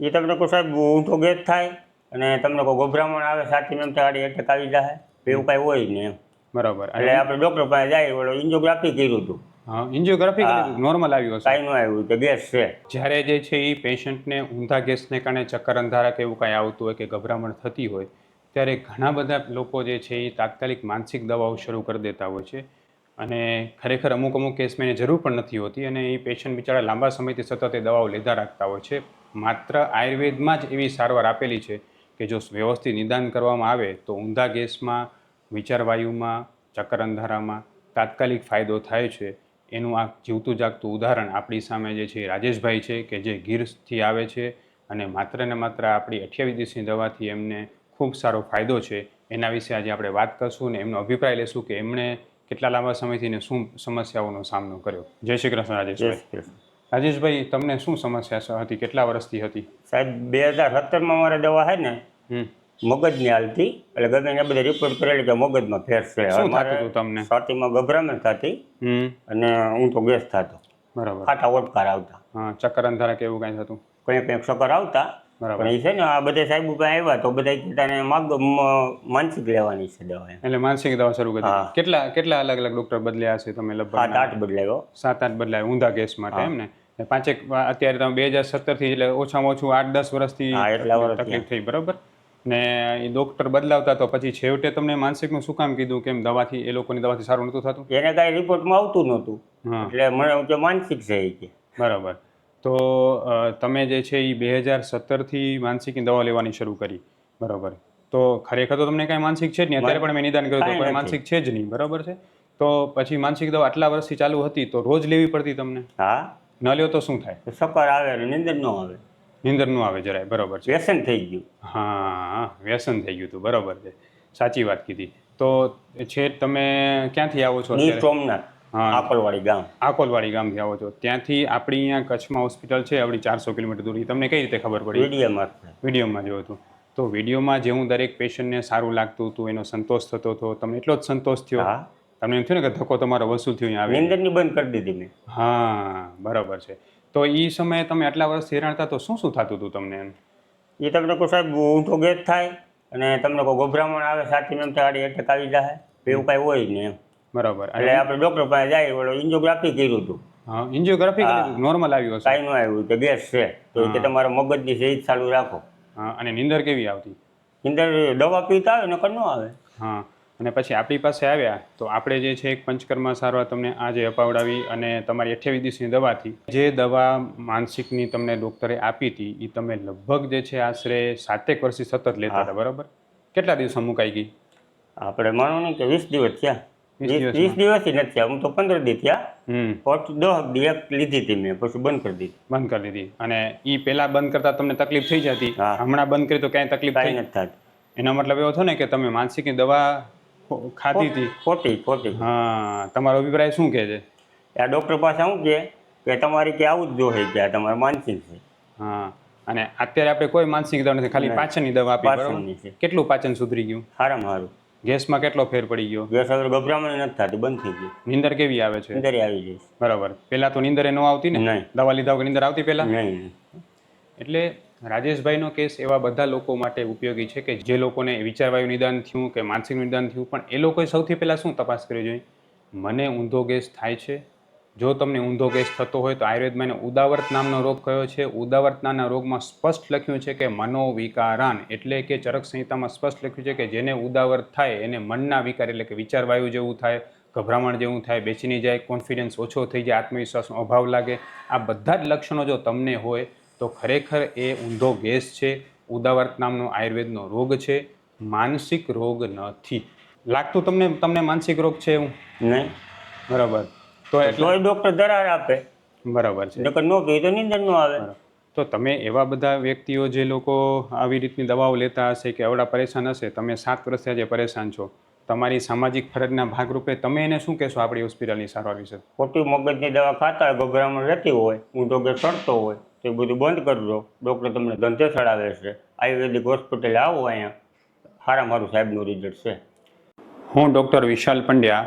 એ તમને કોઈ સાહેબ ઊંધો ગેસ થાય અને તમને કોઈ ગભરામણ આવે સાચી એમ આડી એટેક આવી જાય એવું કાંઈ હોય નહીં એમ. બરાબર. એટલે આપણે ડૉક્ટર પાસે જાય ઓલો એન્જિયોગ્રાફી કર્યું હતું. એન્જિયોગ્રાફી નોર્મલ આવ્યું હશે. કાંઈ ન આવ્યું કે ગેસ છે. જ્યારે જે છે એ પેશન્ટને ઊંધા ગેસને કારણે ચક્કર અંધારા કે એવું કાંઈ આવતું હોય કે ગભરામણ થતી હોય ત્યારે ઘણા બધા લોકો જે છે એ તાત્કાલિક માનસિક દવાઓ શરૂ કરી દેતા હોય છે. અને ખરેખર અમુક અમુક કેસમાં એને જરૂર પણ નથી હોતી અને એ પેશન્ટ બિચારા લાંબા સમયથી સતત એ દવાઓ લેતા રાખતા હોય છે. માત્ર આયુર્વેદમાં જ એવી સારવાર આપેલી છે કે જો વ્યવસ્થિત નિદાન કરવામાં આવે તો ઊંધા ગેસમાં, વિચારવાયુમાં ચક્કર અંધારામાં તાત્કાલિક ફાયદો થાય છે. એનું આ જીવતું જાગતું ઉદાહરણ આપણી સામે જે છે રાજેશભાઈ છે કે જે ગીરથી આવે છે અને માત્ર ને માત્ર આપણી અઠ્યાવીસ દિવસની દવાથી એમને ખૂબ સારો ફાયદો છે. એના વિશે આજે આપણે વાત કરશું ને એમનો અભિપ્રાય લેશું કે એમણે કેટલા લાંબા સમયથી ને શું સમસ્યાઓનો સામનો કર્યો. જય શ્રી કૃષ્ણ રાજેશભાઈ. રાજેશભાઈ તમને શું સમસ્યા હતી? કેટલા વર્ષથી હતી? સાહેબ બે હજાર સત્તરમાં મારે દવા છે ને મગજની હાલતી. એટલે ગમે એને બધા રિપોર્ટ કરેલી કે મગજમાં ફેર છે. તમને? છાતીમાં ગભરામણ થતી અને તો ગેસ થતો. બરાબર. ફાટા ઓટકાર આવતા. હા ચક્કર અંધારા કે એવું કાંઈ થતું? કંઈક કંઈક ચક્કર આવતા બરાબર. એ છે ને આ બધા સાહેબ ઉપર આવ્યા તો બધા કીધા માગ માનસિક લેવાની છે દવા એટલે માનસિક દવા શરૂ કરી કેટલા કેટલા અલગ અલગ ડોક્ટર બદલ્યા છે તમે લગભગ? સાત આઠ બદલાયો. સાત આઠ બદલાય ઊંધા કેસ માટે એમ ને? પાંચેક અત્યારે તમે બે હજાર સત્તરથી એટલે ઓછામાં ઓછું આઠ દસ વર્ષથી તકલીફ થઈ બરાબર? ને એ ડોક્ટર બદલાવતા તો પછી છેવટે તમને માનસિકનું શું કામ કીધું કેમ દવાથી એ લોકોની દવાથી સારું નહોતું થતું? એને કાંઈ રિપોર્ટમાં આવતું નહોતું. એટલે મને માનસિક છે એ કે. બરાબર. તો તમે જે છે એ બે હજાર સત્તરથી માનસિકની દવા લેવાની શરૂ કરી. બરાબર. તો ખરેખર તો તમને કાંઈ માનસિક છે જ નહીં. અત્યારે પણ મેં નિદાન કર્યું કોઈ માનસિક છે જ નહીં. બરાબર છે? તો પછી માનસિક દવા આટલા વર્ષથી ચાલુ હતી તો રોજ લેવી પડતી તમને? હા. ન લ્યો તો શું થાય? સફર આવે નિંદર ન આવે. નિંદર ન આવે જરાય. બરાબર છે. વ્યસન થઈ ગયું. હા વ્યસન થઈ ગયું હતું. બરાબર છે. સાચી વાત કીધી. તો છે તમે ક્યાંથી આવો છો સોમનાથ. આકોલવાડી ગામ. આકોલવાડી ગામથી આવો છો. ત્યાંથી આપણી અહીંયા કચ્છમાં હોસ્પિટલ છે આપણી ચારસો કિલોમીટર દૂર. તમને કઈ રીતે ખબર પડી? વિડીયોમાં વિડીયોમાં જોયું હતું. તો વિડીયોમાં જે હું દરેક પેશન્ટને સારું લાગતું હતું એનો સંતોષ થતો હતો. તમને એટલો જ સંતોષ થયો? તમને એમ થયું ને કે ધક્કો તમારો વસૂલ થયો આવે નિંદરની બંધ કરી દીધી મેં. હા બરાબર છે. તો એ સમયે તમે આટલા વર્ષ હેરાન હતા તો શું શું થતું હતું તમને એમ? એ તમને કોઈ સાહેબ ઊંધો ગેસ થાય અને તમને કોઈ ગભરામણ આવે સાથી મેમ તો આડી એટેક આવી જાય એવું કાંઈ હોય નહીં એમ. બરાબર. એટલે આપણે ડોક્ટર પાસે જાય ઓલો એન્જિયોગ્રાફી કર્યું હતું. હા એન્જિયોગ્રાફી નોર્મલ આવ્યું હશે કાંઈ ન આવ્યું કે ગેસ છે. તો કે તમારા મગજની એ ચાલુ રાખો. હા અને નીંદર કેવી આવતી? નીંદર દવા પીતા આવે નકર ન આવે. હા અને પછી આપણી પાસે આવ્યા તો આપણે જે છે એક પંચકર્મા સારવાર તમને આજે અપાવડાવી અને તમારી અઠ્યાવીસ દિવસની દવાથી. જે દવા માનસિકની તમને ડૉક્ટરે આપી હતી એ તમે લગભગ જે છે આશરે સાતેક વર્ષથી સતત લેતા હતા બરાબર? કેટલા દિવસો મુકાઈ ગઈ? આપણે માનો ને કે વીસ દિવસ થયા. વીસ દિવસ? દિવસથી નથી હું તો પંદર દી થયા. પોચ દસ દી લીધી હતી મેં પછી બંધ કરી દીધી. બંધ કરી દીધી. અને એ પહેલા બંધ કરતા તમને તકલીફ થઈ જતી? હમણાં બંધ કરી તો ક્યાંય તકલીફ થઈ? નથી થતી. એનો મતલબ એવો થયો ને કે તમે માનસિકની દવા ખાધી હતી? ખોટી ખોટી હા તમારો અભિપ્રાય શું કહે છે? આ ડૉક્ટર પાસે શું કહે કે તમારે કે આવું જ જોઈએ કે આ તમારે માનસિક છે. હા અને અત્યારે આપણે કોઈ માનસિક દવા નથી ખાલી પાચનની દવા આપી. કેટલું પાચન સુધરી ગયું? સારામાં સારું ગેસમાં કેટલો ફેર પડી ગયો? ગેસ અંદર ગભરામણ નથી થતું બંધ થઈ ગયું નીંદર કેવી આવે છે? નીંદર આવી જઈશ બરાબર. પહેલા તો નીંદર ન આવતી ને? નહીં. દવા લીધા વગર નીંદર આવતી પહેલા? નહીં એટલે રાજેશભાઈનો કેસ એવા બધા લોકો માટે ઉપયોગી છે કે જે લોકોને વિચારવાયું નિદાન થયું કે માનસિક નિદાન થયું પણ એ લોકોએ સૌથી પહેલાં શું તપાસ કરવી જોઈએ મને ઊંધો ગેસ થાય છે જો તમને ઊંધો ગેસ થતો હોય તો આયુર્વેદમાં એને ઉદાવર્ત નામનો રોગ કયો છે? ઉદાવર્ત નામના રોગમાં સ્પષ્ટ લખ્યું છે કે મનોવિકારાન. એટલે કે ચરક સંહિતામાં સ્પષ્ટ લખ્યું છે કે જેને ઉદાવર્ત થાય એને મનના વિકાર એટલે કે વિચારવાયુ જેવું થાય ગભરામણ જેવું થાય બેચીની જાય કોન્ફિડન્સ ઓછો થઈ જાય આત્મવિશ્વાસનો અભાવ લાગે. આ બધા જ લક્ષણો જો તમને હોય તો ખરેખર એ ઊંધો ગેસ છે. ઉદાવર્ત નામનો આયુર્વેદનો રોગ છે. માનસિક રોગ નથી. લાગતું તમને તમને માનસિક રોગ છે એવું? નહીં. બરાબર. તો એટલે ડોક્ટર ડૉક્ટર દરાર આપે. બરાબર છે. નકર નો કહે તો નિંદર ન આવે. તો તમે એવા બધા વ્યક્તિઓ જે લોકો આવી રીતની દવાઓ લેતા હશે કે અવડા પરેશાન હશે તમે સાત વર્ષથી આજે પરેશાન છો તમારી સામાજિક ફરજના ભાગરૂપે તમે એને શું કહેશો આપણી હોસ્પિટલની સારવાર વિશે? ખોટી મગજની દવા ખાતા હોય ગભરામણ રહેતી હોય ઊંધો કે ચડતો હોય તો એ બધું બંધ કરજો ડૉક્ટર તમને ધંધે ચડાવે છે. આયુર્વેદિક હોસ્પિટલે આવો અહીંયા. સારા મારું સાહેબનું રિઝલ્ટ છે. હું ડૉક્ટર વિશાલ પંડ્યા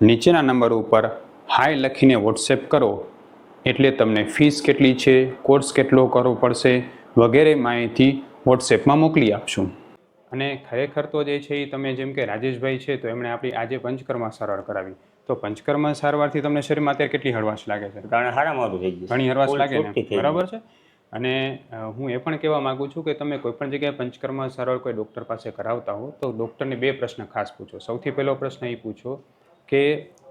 નીચેના નંબર ઉપર હાય લખીને વોટ્સએપ કરો. એટલે તમને ફીસ કેટલી છે કોર્સ કેટલો કરવો પડશે વગેરે માહિતી વોટ્સએપમાં મોકલી આપશું. અને ખરેખર તો જે છે એ તમે જેમ કે રાજેશભાઈ છે તો એમણે આપણી આજે પંચકર્મા સારવાર કરાવી. તો પંચકર્મ સારવારથી તમને શરીરમાં અત્યારે કેટલી હળવાશ લાગે છે? કારણ હારા મારું ઘણી હરવાશ લાગે છે બરાબર છે? અને હું એ પણ કહેવા માંગુ છું કે તમે કોઈ પણ જગ્યાએ પંચકર્મ સારવાર કોઈ ડૉક્ટર પાસે કરાવતા હો તો ડૉક્ટરને બે પ્રશ્ન ખાસ પૂછો. સૌથી પહેલો પ્રશ્ન એ પૂછો કે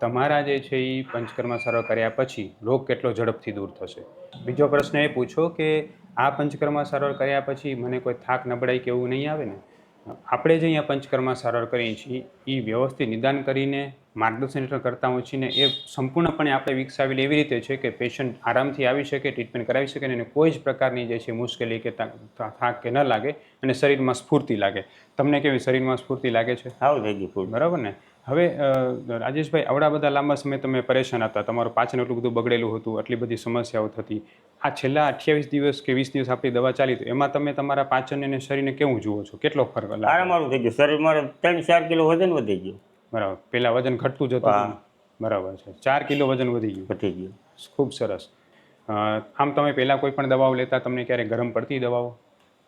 તમારા જે છે એ પંચકર્મા સારવાર કર્યા પછી રોગ કેટલો ઝડપથી દૂર થશે? બીજો પ્રશ્ન એ પૂછો કે આ પંચકર્મા સારવાર કર્યા પછી મને કોઈ થાક નબળાઈ કે એવું નહીં આવે ને? આપણે જે અહીંયા પંચકર્મા સારવાર કરીએ છીએ એ વ્યવસ્થિત નિદાન કરીને માર્ગદર્શન હેઠળ કરતા ઓછીને એ સંપૂર્ણપણે આપણે વિકસાવેલી એવી રીતે છે કે પેશન્ટ આરામથી આવી શકે ટ્રીટમેન્ટ કરાવી શકે અને કોઈ જ પ્રકારની જે છે મુશ્કેલી કે થાક કે ન લાગે અને શરીરમાં સ્ફૂર્તિ લાગે. તમને કેવી શરીરમાં સ્ફૂર્તિ લાગે છે? સાવ થઈ ફૂલ. બરાબર ને? હવે રાજેશભાઈ આવડા બધા લાંબા સમય તમે પરેશાન હતા. તમારું પાચન એટલું બધું બગડેલું હતું આટલી બધી સમસ્યાઓ થતી. આ છેલ્લા અઠ્યાવીસ દિવસ કે વીસ દિવસ આપણી દવા ચાલી તો એમાં તમે તમારા પાચન અને શરીરને કેવું જુઓ છો? કેટલો ફરક હારા મારું થઈ ગયું. શરીર મારે ત્રણ ચાર કિલો વજન વધી ગયું. બરાબર. પહેલાં વજન ઘટતું જતું બરાબર છે. ચાર કિલો વજન વધી ગયું. વધી ગયું. ખૂબ સરસ. આમ તમે પહેલાં કોઈ પણ દવાઓ લેતા તમને ક્યારેક ગરમ પડતી દવાઓ?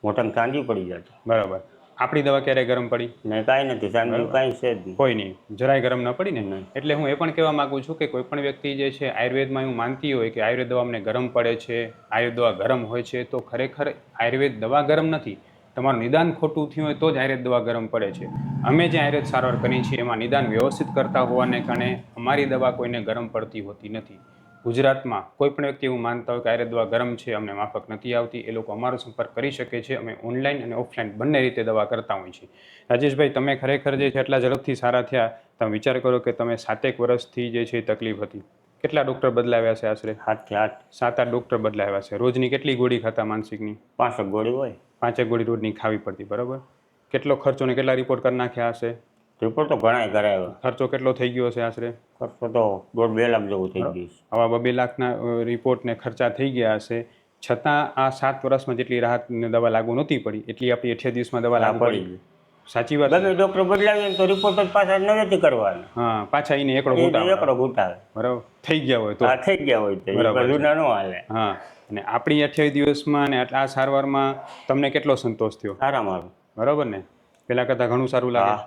મોટામાં કાંજી પડી જાય. બરાબર. આપણી દવા ક્યારે ગરમ પડી? કાંઈ નથી સાંજી કાંઈ છે જ નહીં. કોઈ નહીં જરાય ગરમ ન પડી ને. એટલે હું એ પણ કહેવા માંગુ છું કે કોઈ પણ વ્યક્તિ જે છે આયુર્વેદમાં એવું માનતી હોય કે આયુર્વેદ દવા અમને ગરમ પડે છે આયુર્વેદ દવા ગરમ હોય છે તો ખરેખર આયુર્વેદ દવા ગરમ નથી. તમારું નિદાન ખોટું થયું હોય તો જ આયુર્વેદ દવા ગરમ પડે છે. અમે જે આયુર્વેદ સારવાર કરીએ છીએ એમાં નિદાન વ્યવસ્થિત કરતા હોવાને કારણે અમારી દવા કોઈને ગરમ પડતી હોતી નથી. ગુજરાતમાં કોઈ પણ વ્યક્તિ એવું માનતા હોય કે આયુર્વેદ દવા ગરમ છે અમને માફક નથી આવતી. એ લોકો અમારો સંપર્ક કરી શકે છે. અમે ઓનલાઈન અને ઓફલાઈન બંને રીતે દવા કરતા હોઈએ છીએ. રાજેશભાઈ તમે ખરેખર જે છે એટલા ઝડપથી સારા થયા. તમે વિચાર કરો કે તમે સાતેક વર્ષથી જે છે એ તકલીફ હતી. કેટલા ડૉક્ટર બદલાવ્યા છે આશરે? આઠથી આઠ. સાત આઠ ડૉક્ટર બદલાવ્યા છે. રોજની કેટલી ગોળી ખાતા માનસિકની? પાંચક ગોળી હોય. પાંચેક ગોળી રોજની ખાવી પડતી બરાબર? કેટલો ખર્ચો ને કેટલા રિપોર્ટ કરી નાખ્યા હશે? રિપોર્ટ તો ઘણા કરાવ્યા ખર્ચો કેટલો થઈ ગયો હશે આશરે? ખર્ચો તો દોઢ બે લાખ જેવું થઈ ગયું આવા બબે લાખના રિપોર્ટને ખર્ચા થઈ ગયા હશે. છતાં આ સાત વર્ષમાં જેટલી રાહત દવા લાગુ નહોતી પડી એટલી આપણી અઠ્યા દિવસમાં દવા લાગુ પડી. સાચી વાત ગમે ડોક્ટર બદલાવીએ તો રિપોર્ટ જ પાછા નવેથી કરવાના. હા પાછા એને એકડો ઘૂંટાવે. એકડો ઘૂંટાવે બરાબર. થઈ ગયા હોય તો. થઈ ગયા હોય તો. બરાબર. જૂના ન હાલે. હા. અને આપણી અઠ્યાવીસ દિવસમાં અને આટલા આ સારવારમાં તમને કેટલો સંતોષ થયો? સારા મારું બરાબર ને? પહેલાં કરતાં ઘણું સારું લાગે.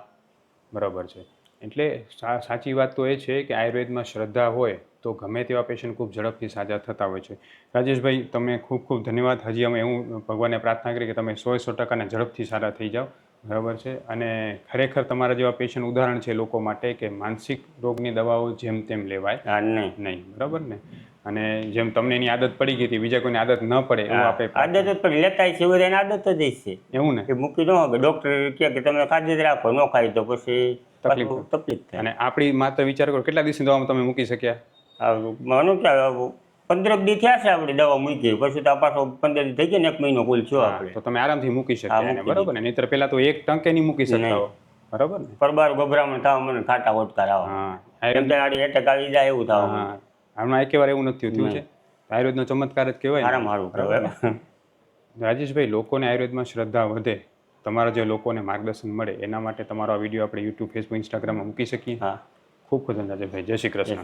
બરાબર છે. એટલે સાચી વાત તો એ છે કે આયુર્વેદમાં શ્રદ્ધા હોય તો ગમે તેવા પેશન્ટ ખૂબ ઝડપથી સાજા થતા હોય છે. રાજેશભાઈ તમે ખૂબ ખૂબ ધન્યવાદ. હજી અમે એવું ભગવાનને પ્રાર્થના કરી કે તમે સો સો ટકાને ઝડપથી સારા થઈ જાઓ. બરાબર છે? અને ખરેખર તમારા જેવા પેશન્ટ ઉદાહરણ છે લોકો માટે કે માનસિક રોગની દવાઓ જેમ તેમ લેવાય. હા નહીં. નહીં. બરાબર ને? અને જેમ તમને એની આદત પડી ગઈ હતી બીજા કોઈને આદત ન પડે એવું આપણે આદત જ પણ લેતા છે બધાને આદત જ છે. એવું ને? કે મૂકી નો હવે ડોક્ટર કહે કે તમે ખાધી જ રાખો ન ખાઈ તો પછી તકલીફ તકલીફ થાય. અને આપણી માત્ર વિચાર કરો કેટલા દિવસની દવામાં તમે મૂકી શક્યા? માનું કે પંદર દી થયા છે આપણે દવા મૂકી. પછી તો પાછો પંદર દી થઈ ગયા ને એક મહિનો કુલ છો આપણે. તો તમે આરામથી મૂકી શક્યા મૂકી ને? નહીતર પહેલા તો એક ટંકે નહીં મૂકી શકતા બરાબર ને? પરબાર ગભરામણ થાવ મને ખાટા ઓટકાર આવે હા. એમ તો આડી એટક આવી જાય એવું થાવ. હા. હમણાં એકેવાર એવું નથી થયું છે? આયુર્વેદનો ચમત્કાર જ કહેવાય. સારા મારું રાજેશભાઈ લોકોને આયુર્વેદમાં શ્રદ્ધા વધે તમારા જે લોકોને માર્ગદર્શન મળે એના માટે તમારો આ વીડિયો આપણે યુટ્યુબ ફેસબુક ઇન્સ્ટાગ્રામમાં મૂકી શકીએ. હા. ખૂબ ખૂબ ધન્યવાદ. રાજેશભાઈ જય શ્રી કૃષ્ણ.